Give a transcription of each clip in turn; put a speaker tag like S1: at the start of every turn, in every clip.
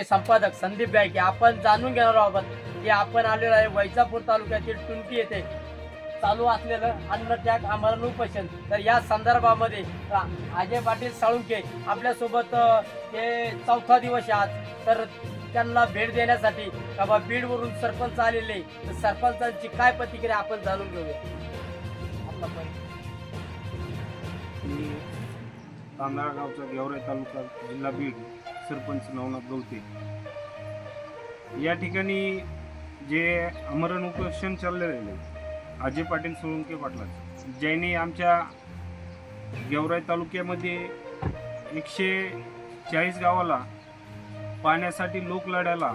S1: संपादक संदीप गायके. आपण जाणून घेणार आहोत की आपण आलेलो आहे वैजापूर तालुक्यातील टुंटी येथे. चालू असलेलं अन्नत्याग आमरण उपोषण. तर या संदर्भामध्ये अजय पाटील साळुंके आपल्यासोबत हे चौथा दिवस आज. तर त्यांना भेट देण्यासाठी बाबा बीडवरून सरपंच आलेले. तर सरपंचांची काय प्रतिक्रिया आपण जाणून घेऊया.
S2: तांदळा गावचा गेवराई तालुका जिल्हा बीड. सरपंच नवनाथ गवते. या ठिकाणी जे अमरण उपोषण चाललेलं आहे अजय पाटील सोळंके पाटलाचं ज्यांनी आमच्या गेवराई तालुक्यामध्ये एकशे चाळीस गावाला पाण्यासाठी लोकलढ्याला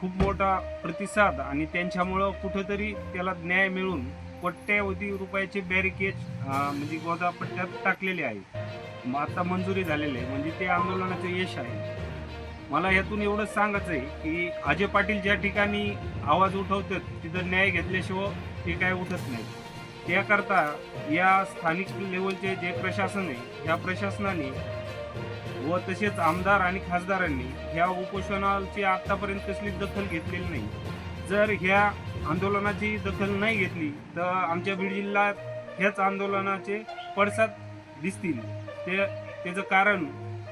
S2: खूप मोठा प्रतिसाद आणि त्यांच्यामुळं कुठंतरी त्याला न्याय मिळून पट्ट्यावधी रुपयाचे बॅरिकेज म्हणजे गोदापट्ट्यात टाकलेले आहे. आता मंजुरी झालेली आहे. म्हणजे ते आंदोलनाचं यश आहे. मला यातून एवढंच सांगायचं आहे की अजय पाटील ज्या ठिकाणी आवाज उठवतात तिथं न्याय घेतल्याशिवाय ते काय उठत नाही. त्याकरता या स्थानिक लेवलचे जे प्रशासन आहे या प्रशासनाने व तसेच आमदार आणि खासदारांनी ह्या उपोषणाची आत्तापर्यंत कसली दखल घेतलेली नाही. जर ह्या आंदोलनाची दखल नाही घेतली तर आमच्या बीड जिल्ह्यात ह्याच आंदोलनाचे पडसाद दिसतील. ते त्याचं कारण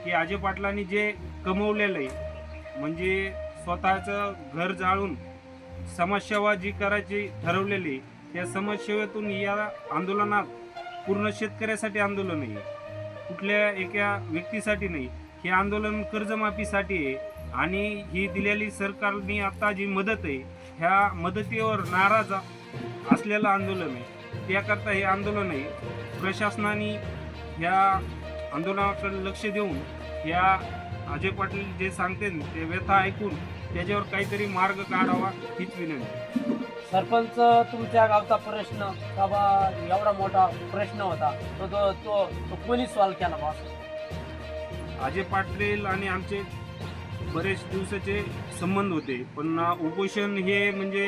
S2: की अजय पाटलांनी जे कमवलेलं आहे म्हणजे स्वतःचं घर जाळून समाजसेवा जी करायची ठरवलेली त्या समाजसेवेतून या आंदोलनात पूर्ण शेतकऱ्यासाठी आंदोलन आहे. कुठल्या एका व्यक्तीसाठी नाही हे आंदोलन कर्जमाफीसाठी आहे आणि ही दिलेली सरकारने आता जी मदत आहे ह्या मदतीवर नाराज असलेलं आंदोलन आहे. त्याकरता हे आंदोलन आहे. प्रशासनाने ह्या आंदोलनाकडे लक्ष देऊन ह्या अजय पाटील जे सांगते ते व्यथा ऐकून त्याच्यावर काहीतरी मार्ग काढावा हीच विनंती.
S1: सरपंच तुमच्या गावचा प्रश्न बाबा एवढा मोठा प्रश्न होता. तो तो तो तो कोणी सॉल्व केला बॉस
S2: अजय पाटील आणि आमचे बरेच दिवसाचे संबंध होते. पण उपोषण हे म्हणजे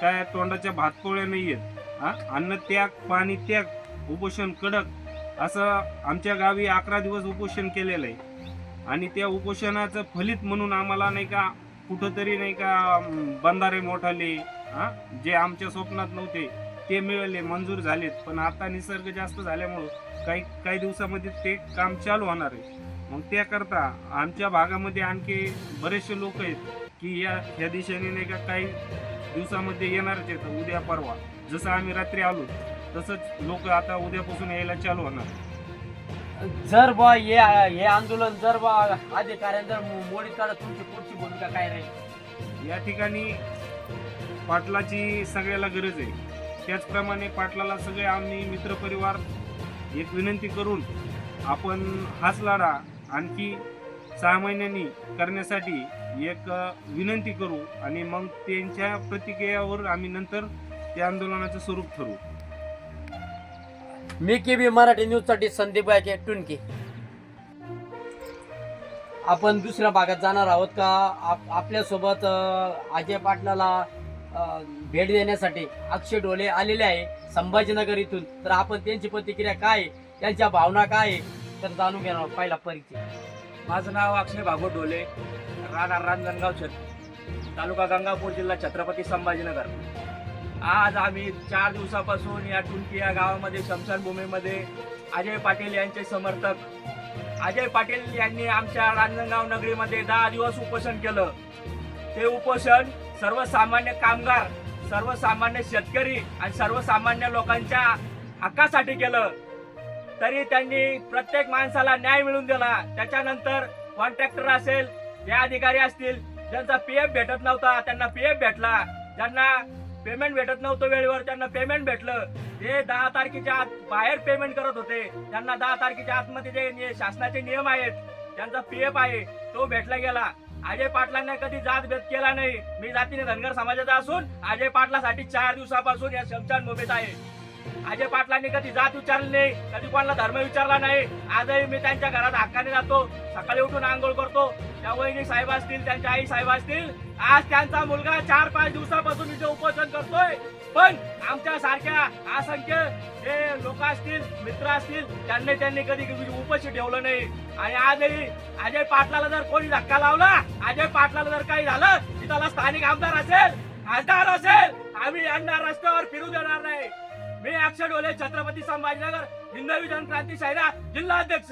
S2: काय तोंडाच्या भातपोळ्या नाही आहेत हा अन्न त्याग पाणी त्याग उपोषण कडक. असं आमच्या गावी अकरा दिवस उपोषण केलेलं आहे. आणि त्या उपोषणाचं फलित म्हणून आम्हाला नाही का कुठंतरी नाही का बंधारे मोठाले हां जे आमच्या स्वप्नात नव्हते ते मिळाले मंजूर झालेत. पण आता निसर्ग जास्त झाल्यामुळं काही काही दिवसामध्ये ते काम चालू होणार आहे. मग त्याकरता आमच्या भागामध्ये आणखी बरेचसे लोक आहेत की या ह्या दिशेने नाही का काही दिवसामध्ये येणारच आहेत उद्या परवा. जसं आम्ही रात्री आलो तसंच लोक आता उद्यापासून यायला चालू होणार.
S1: जर बा हे हे आंदोलन जर बा अधिकाऱ्यां जर मोडीत काढत तुमची पुढची भूमिका काय राहील?
S2: या ठिकाणी पाटलाची सगळ्याला गरज आहे. त्याचप्रमाणे पाटलाला सगळे आम्ही मित्रपरिवार एक विनंती करून आपण हाच लढा आणखी सहा महिन्यांनी करण्यासाठी एक विनंती करू आणि मग त्यांच्या प्रतिक्रियावर आम्ही नंतर त्या आंदोलनाचं स्वरूप ठरवू.
S1: मी के बी मराठी न्यूजसाठी संदीप गायके टुनके. आपण दुसऱ्या भागात जाणार आहोत का? आप आपल्यासोबत अजय पाटलाला भेट देण्यासाठी अक्षय डोले आलेले आहे संभाजीनगर इथून. तर आपण त्यांची प्रतिक्रिया काय आहे, त्यांच्या भावना काय आहे, तर जाणून घेणार पहिला परिचय.
S3: माझं नाव अक्षय भागवत डोले राहणार रांजणगाव छत तालुका गंगापूर जिल्हा छत्रपती संभाजीनगर. आज आम्ही चार दिवसापासून या टुंकी या गावामध्ये शमशानभूमीमध्ये अजय पाटील यांचे समर्थक. अजय पाटील यांनी आमच्या रांजणगाव नगरीमध्ये दहा दिवस उपोषण केलं. ते उपोषण सर्वसामान्य कामगार सर्वसामान्य शेतकरी आणि सर्वसामान्य लोकांच्या हक्कासाठी केलं. तरी त्यांनी प्रत्येक माणसाला न्याय मिळून दिला. त्याच्यानंतर कॉन्ट्रॅक्टर असेल जे अधिकारी असतील ज्यांचा पी एफ भेटत नव्हता त्यांना पी एफ भेटला. ज्यांना पेमेंट भेटत नव्हतं वेळेवर. त्यांना पेमेंट भेटलं. ते दहा तारखेच्या आत बाहेर पेमेंट करत होते. त्यांना दहा तारखेच्या आतमध्ये जे शासनाचे नियम आहेत त्यांचा पी एफ आहे तो भेटला गेला. अजय पाटलांना कधी जात भेद केला नाही. मी जातीने धनगर समाजाचा असून अजय पाटलासाठी चार दिवसापासून या शमशान मोबेत आहे. अजय पाटलांनी कधी जात विचारली नाही कधी कोणाला धर्म विचारला नाही. आजही मी त्यांच्या घरात हक्काने जातो. सकाळी उठून आंघोळ करतो. त्या वहिनी साहेब असतील त्यांच्या आई साहेब असतील आज त्यांचा मुलगा चार पाच दिवसापासून इथे उपोषण करतोय. पण आमच्या सारख्या असंख्य हे लोक असतील मित्र असतील त्यांनी त्यांनी कधी उपशी ठेवलं नाही. आणि आजही अजय पाटलाला जर कोणी धक्का लावला अजय पाटलाला जर काही झालं तिथला स्थानिक आमदार असेल खासदार असेल आम्ही यांना रस्त्यावर फिरू देणार नाही. मी अक्षर डोले छत्रपती संभाजीनगर हिंदवी जनक्रांती शहरा जिल्हा अध्यक्ष.